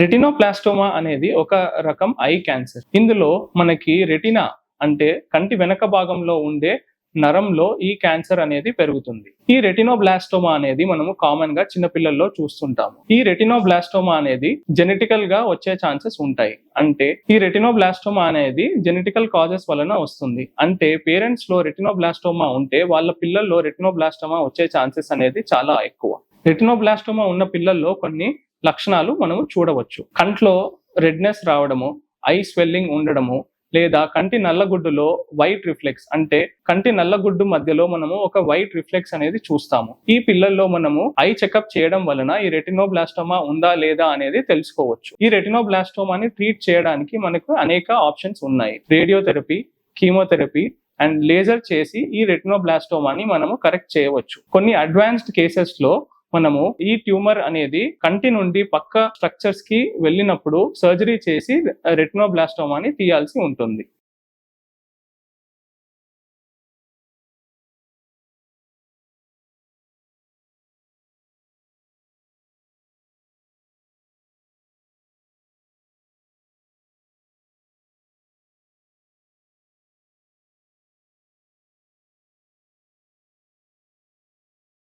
రెటినోప్లాస్టోమా అనేది ఒక రకం ఐ క్యాన్సర్. ఇందులో మనకి రెటినా అంటే కంటి వెనక భాగంలో ఉండే నరంలో ఈ క్యాన్సర్ అనేది పెరుగుతుంది. ఈ రెటినోబ్లాస్టోమా అనేది మనము కామన్గా చిన్నపిల్లల్లో చూస్తుంటాము. ఈ రెటినోబ్లాస్టోమా అనేది జెనెటికల్గా వచ్చే ఛాన్సెస్ ఉంటాయి. అంటే ఈ రెటినోబ్లాస్టోమా అనేది జెనెటికల్ కాజెస్ వలన వస్తుంది. అంటే పేరెంట్స్లో రెటినోబ్లాస్టోమా ఉంటే వాళ్ళ పిల్లల్లో రెటినోబ్లాస్టోమా వచ్చే ఛాన్సెస్ అనేది చాలా ఎక్కువ. రెటినోబ్లాస్టోమా ఉన్న పిల్లల్లో కొన్ని లక్షణాలు మనము చూడవచ్చు. కంట్లో రెడ్నెస్ రావడము ఐ స్వెల్లింగ్ ఉండడము లేదా కంటి నల్లగుడ్డులో వైట్ రిఫ్లెక్స్ అంటే కంటి నల్లగుడ్డు మధ్యలో మనము ఒక వైట్ రిఫ్లెక్స్ అనేది చూస్తాము. ఈ పిల్లల్లో మనము ఐ చెకప్ చేయడం వలన ఈ రెటినోబ్లాస్టోమా ఉందా లేదా అనేది తెలుసుకోవచ్చు. ఈ రెటినోబ్లాస్టోమాని ట్రీట్ చేయడానికి మనకు అనేక ఆప్షన్స్ ఉన్నాయి. రేడియోథెరపీ కీమోథెరపీ అండ్ లేజర్ చేసి ఈ రెటినోబ్లాస్టోమాని మనము కరెక్ట్ చేయవచ్చు. కొన్ని అడ్వాన్స్డ్ కేసెస్లో మనము ఈ ట్యూమర్ అనేది కంటి నుండి పక్క స్ట్రక్చర్స్కి వెళ్ళినప్పుడు సర్జరీ చేసి రెటినోబ్లాస్టోమాని తీయాల్సి ఉంటుంది.